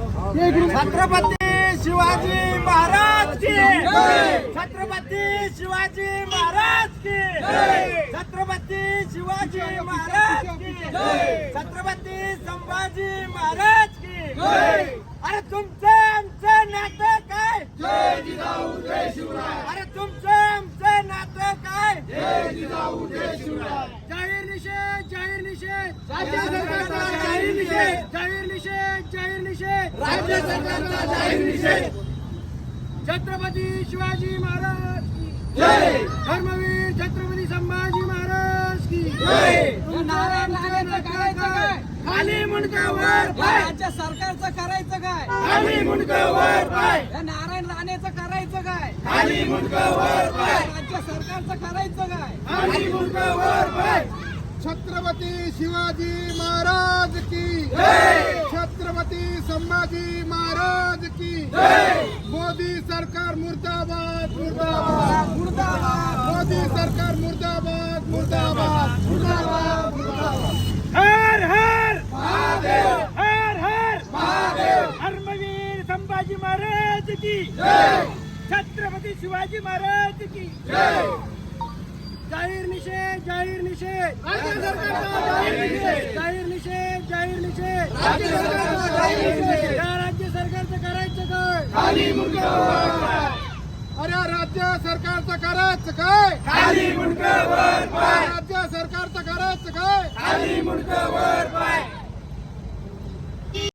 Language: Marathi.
छत्रपती शिवाजी महाराज की छत्रपती शिवाजी महाराज की छत्रपती शिवाजी महाराज की छत्रपती संभाजी महाराज की अरे तुमचं आमचं नातं काय? अरे तुमचं आमचं नातं काय? जाहीर निषेध जाहीर निषेध. जाहीर निषेध जाहीर राज्य सरकारचा जाहीर निषेध छत्रपती शिवाजी महाराज की धर्मवीर छत्रपती संभाजी महाराज की नारायण राणेचं करायचं काय? खाली मुंडकावर पाय. राज्य सरकारचं करायचं काय? खाली मुंडकावर पाय. या नारायण राणेचं करायचं काय? खाली मुंडकावर पाय. राज्य सरकारचं करायचं काय? खाली मुंडकावर पाय. छत्रपती शिवाजी महाराज संभाजी महाराज की। मोदी सरकार मुर्दाबाद मुर्दाबाद। मुर्दाबाद। मोदी सरकार मुर्दाबाद मुर्दाबाद। मुर्दाबाद। मुर्दाबाद हर हर। महादेव। हर हर। महादेव। धर्मवीर संभाजी महाराज की। छत्रपति शिवाजी महाराज की। ज़ाहिर निषेध ज़ाहिर निषेध। राज्य जाहीर निषेध। ज़ाहिर निषेध जाहीर निषेध। राज्य राज्य सरकारचं करायचं काय? अरे राज्य सरकारचं करायचं काय? राज्य सरकारचं करायचं काय?